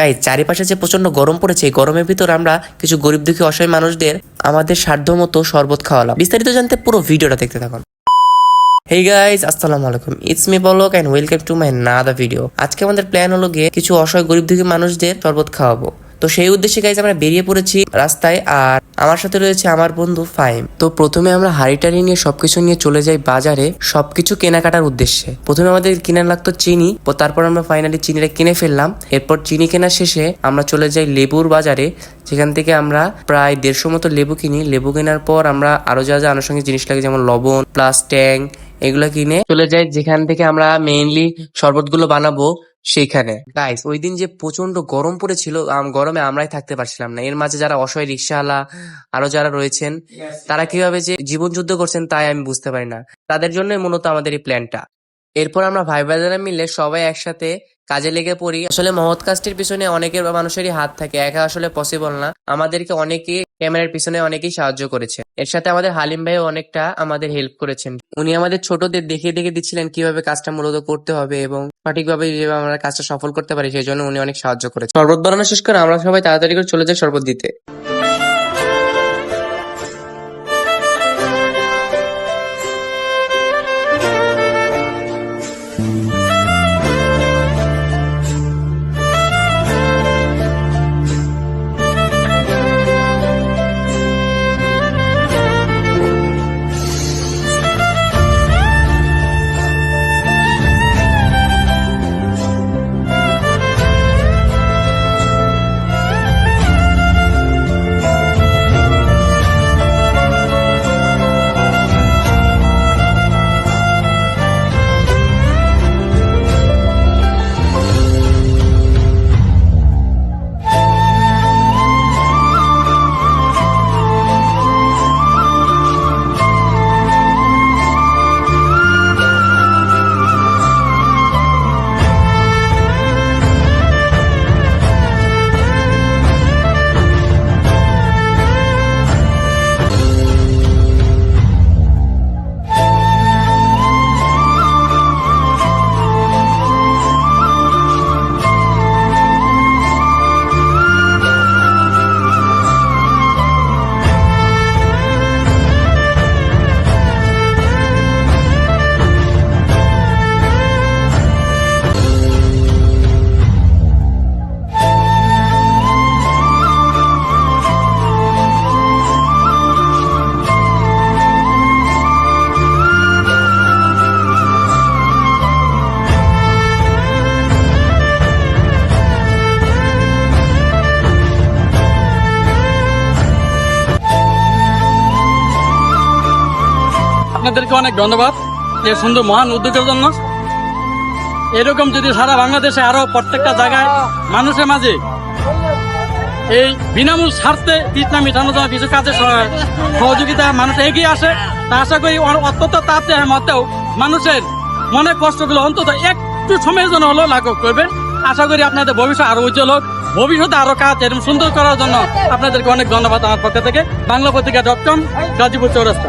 গাই চারিপাশে যে প্রচণ্ড গরম পড়েছে, এই গরমের ভিতর আমরা কিছু গরিব দুঃখী অসহায় মানুষদের আমাদের সাধ্য মতো শরবত খাওয়ালাম। বিস্তারিত জানতে পুরো ভিডিওটা দেখতে থাকুন। হেই গাইজ আসসালাম আলাইকুম। ইটস মি বলক অ্যান্ড ওয়েলকাম টু মাই নাদা ভিডিও আজকে আমাদের প্ল্যান হলো গিয়ে কিছু অসহায় গরিব দুঃখী মানুষদের শরবত খাওয়াবো। তো সেই উদ্দেশ্যে গাইজ আমরা বেরিয়ে পড়েছি রাস্তায় আর আমার সাথে রয়েছে আমার বন্ধু ফাইম তো প্রথমে আমরা হাড়িটারি নিয়ে, সবকিছু নিয়ে চলে যাই বাজারে, সবকিছু কেনাকাটার উদ্দেশ্যে। প্রথমে আমাদের কিনে লাগতো চিনি তারপর আমরা ফাইনালি চিনিটা কিনে ফেললাম। এরপর চিনি কেনা শেষে আমরা চলে যাই লেবুর বাজারে, যেখান থেকে আমরা প্রায় দেড়শো মতো লেবু কিনি। লেবু কেনার পর আমরা আরও যা যা আনুষঙ্গিক জিনিস লাগে, যেমন লবণ প্লাস ট্যাং এগুলো কিনে চলে যাই, যেখান থেকে আমরা মেইনলি শরবতগুলো বানাবো। সেইখানে। গাইস ওই দিন যে প্রচণ্ড গরম পড়েছিল গরমে আমরাই থাকতে পারছিলাম না। এর মাঝে যারা অসহায় রিক্সাওয়ালা আরও যারা রয়েছেন, তারা কীভাবে যে জীবন যুদ্ধ করছেন তাই আমি বুঝতে পারি না। তাদের জন্য মূলত আমাদের এই প্ল্যানটা এরপর আমরা ভাই ভাইজারা মিলে সবাই একসাথে কাজে লেগে পড়ি। আসলে মহৎ কাজটির পিছনে অনেকের মানুষেরই হাত থাকে, একা আসলে পসিবল না। আমাদেরকে অনেকে ক্যামেরার পিছনে অনেকেই সাহায্য করেছে। এর সাথে আমাদের হালিম ভাইও অনেকটা আমাদের হেল্প করেছেন। উনি আমাদের ছোটদের দেখে দেখে দিচ্ছিলেন কীভাবে কাজটা মূলত করতে হবে এবং সঠিকভাবে যেভাবে আমরা কাজটা সফল করতে পারি, সেই জন্য উনি অনেক সাহায্য করেছেন। শরবত বানানো শেষ করে আমরা সবাই তাড়াতাড়ি করে চলে যাই শরবত দিতে। আপনাদেরকে অনেক ধন্যবাদ এই সুন্দর মহান উদ্যোগের জন্য। এরকম যদি সারা বাংলাদেশে আরও প্রত্যেকটা জায়গায় মানুষের মাঝে এই বিনামূল স্বার্থে তৃষ্ণা মেটানোর জন্য কিছু কাজে সহ- সহযোগিতা মানুষ এগিয়ে আসে, তা আশা করি অত্যন্ত তাড়াতাড়ি মতেও মানুষের মনে কষ্টগুলো অন্তত একটু সময়ের জন্য হলেও লাঘব করবেন আশা করি আপনাদের ভবিষ্যৎ আরও উজ্জ্বল হোক, ভবিষ্যতে আরও কাজ এরকম সুন্দর করার জন্য আপনাদেরকে অনেক ধন্যবাদ আমার পক্ষ থেকে। বাংলা পত্রিকা ডট কম, গাজীপুর চৌরাস্তা।